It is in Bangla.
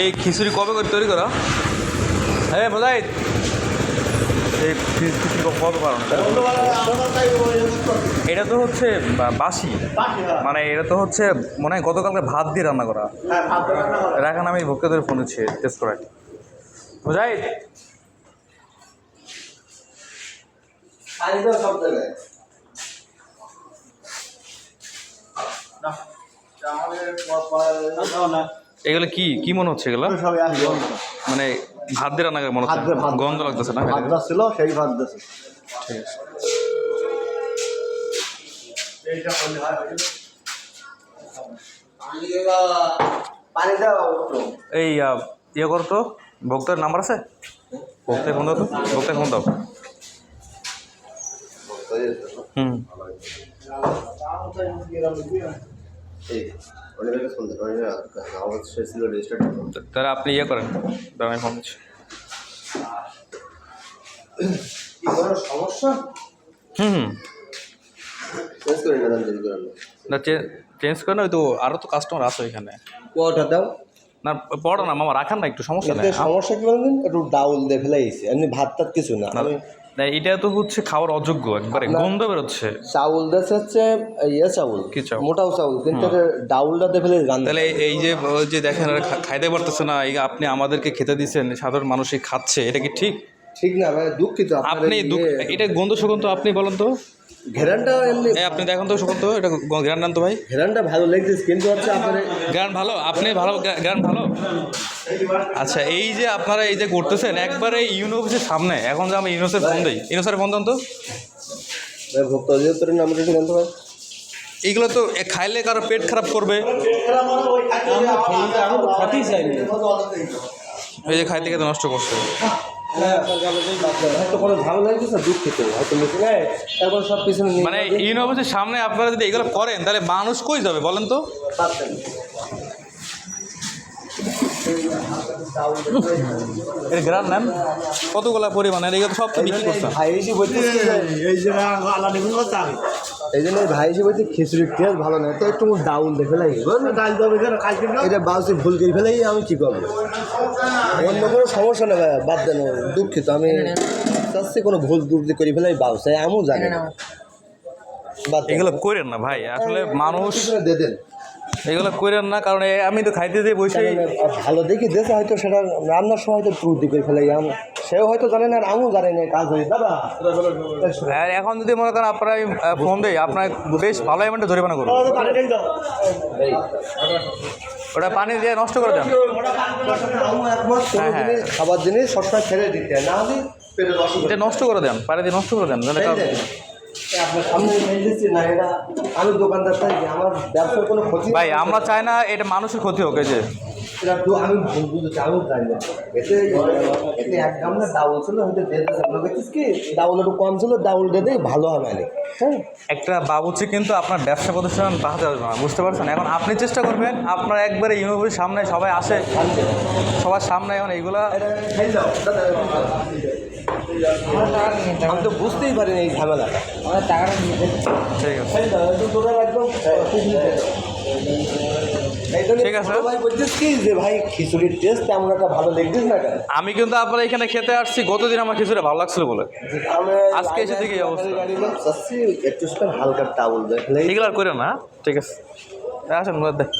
এই খিচুড়ি কবে করে তৈরি করা? হ্যাঁ বোঝাই এই খিচুড়ি কবে পারো এটা তো হচ্ছে বাসি। মানে এটা তো হচ্ছে মনে হয় গতকালকে ভাত দিয়ে রান্না করা। রাখান আমি ভক্তদের ফোন দিচ্ছি টেস্ট করে বোঝাই এগুলো কি কি মনে হচ্ছে এগুলো? মানে ভাত দিয়ে রান্না মনে হচ্ছে? গন্ধ লাগতেছে না ভাত ছিল সেই ভাত দিয়েছে। ঠিক আছে। দাও এই ইয়ে করো তো ভক্তের নাম্বার আছে? ভক্তের ফোন দাও তো ভক্তের ফোন দাও। হুম। তাহলে আপনি ইয়ে করেন আমি ফোন সমস্যা? হুম না চেঞ্জ করে না তো আরও তো কাস্টমার আছে কোয়াটা দাও। না পড়ো না মামা রাখান না একটু সমস্যা নেই। সমস্যা কি বলবেন একটু ডাউল দিয়ে ফেলাইছে এমনি ভাত টাত কিছু না। আমি না এটা তো হচ্ছে খাওয়ার অযোগ্য একবারে গন্ধ বেরোচ্ছে। চাউল দেখাচ্ছে হচ্ছে ইয়ে চাউল কি চাউল? মোটাও চাউল কিন্তু ডাউলটা দেখে ফেলে গান তাহলে এই যে যে দেখেন খাইতে পারতেছে না এই আপনি আমাদেরকে খেতে দিচ্ছেন সাধারণ মানুষই খাচ্ছে এটা কি ঠিক? ঠিক না ভাই দুঃখিত আপনি এটা গন্ধ সুগন্ধ আপনি বলেন তো। ঘেরানটা এমনি এই আপনি দেখেন তো সুগন্ধ এটা গ্রান তো ভাই। ঘেরানটা ভালো লেগেছে কিন্তু হচ্ছে আপনার গান ভালো আপনি ভালো গান ভালো। আচ্ছা এই যে আপনারা এই যে করতেছেন একবারে ইউনিভার্সিটির সামনে। এখন যে আমি ইউনিভার্সের ফোন দিই। ইউনিভার্সের ফোন দেন তো। ভক্ত অধিদপ্তরের নাম্বারটা একটু জানতে পারেন এইগুলো তো এ খাইলে কারও পেট খারাপ করবে। এই যে খাইতে খেতে নষ্ট করছে। হয়তো কোনো ঝামেলা হয়েছে দুঃখিত। হয়তো মিশে নেয় তারপর সব পিছনে মানে ইউনিভার্সিটির সামনে আপনারা যদি এগুলো করেন তাহলে মানুষ কই যাবে বলেন তো। এর গ্রাম নেন কতগুলা পরিমাণের এগুলো তো সব তো বিক্রি করছেন ভাই এসে বলতেছে এই যে আলাদা কোনো চাল এই জন্য ভাই এসে বলছে খিচুড়ির টেস্ট ভালো না। তো একটু ডাউল দেখে লাগে এটা বাউসে ভুল করে ফেলেই আমি কি করব? অন্য কোনো সমস্যা নেই ভাই বাদ দেন দুঃখিত। আমি চাচ্ছি কোনো ভুল দুর্দি করে ফেলাই বাউসে আমিও জানি না বাদ এগুলো করেন না ভাই। আসলে মানুষ দেন। এগুলো করেন না কারণ আমি তো খাইতে দিয়ে বসে ভালো দেখি দেশে হয়তো সেটা রান্নার সময় হয়তো ত্রুটি করে ফেলাই আমি সেও হয়তো জানে না আর আমিও জানি না কাজ হয়ে দাদা আর এখন যদি মনে করেন আপনার আমি, ফোন দেই আপনার বেশ ভালো অ্যামাউন্টে জরিমানা পানিটাই ওটা পানি দিয়ে নষ্ট করে দেন। হ্যাঁ, হ্যাঁ। খাবার জিনিস সবসময় ছেড়ে দিতে না হলে এটা নষ্ট করে দেন পানি দিয়ে নষ্ট করে দেন আমি দোকানদার চাই আমার ব্যবসার কোনো ক্ষতি ভাই আমরা চাই না এটা মানুষের ক্ষতি হোক যে এটা দু- আমি ভুল বুঝেছি আমি না এতে এতে এক গামলা ডাউল ছিল হয়তো দিয়ে দিয়েছে আমরা দেখছিস কি ডাউল একটু কম ছিল ডাউল দিয়ে ভালো হবে না হ্যাঁ একটা বাবুচি কিন্তু আপনার ব্যবসা প্রতিষ্ঠান পারবে না বুঝতে পারছেন এখন আপনি চেষ্টা করবেন আপনার একবারে ইউনিভার্সিটির সামনে সবাই আসে সবার সামনে এখন এইগুলা আমি তো বুঝতেই পারিনি এই ঝামেলাটা। ঠিক আছে। খাই দাও, একটু তোরা একদম এই জন্য ঠিক আছে। ভাই বলছিস কি যে ভাই খিচুড়ির টেস্ট তেমন একটা ভালো লেগছিস আমি কিন্তু আপনার এখানে খেতে আসছি গতদিন আমার খিচুড়ি ভালো লাগছিল বলে। আজকে এসে দেখি অবস্থা। একটু হালকা টাউল দেখলে এগুলো করে না ঠিক আছে। আসেন দেখ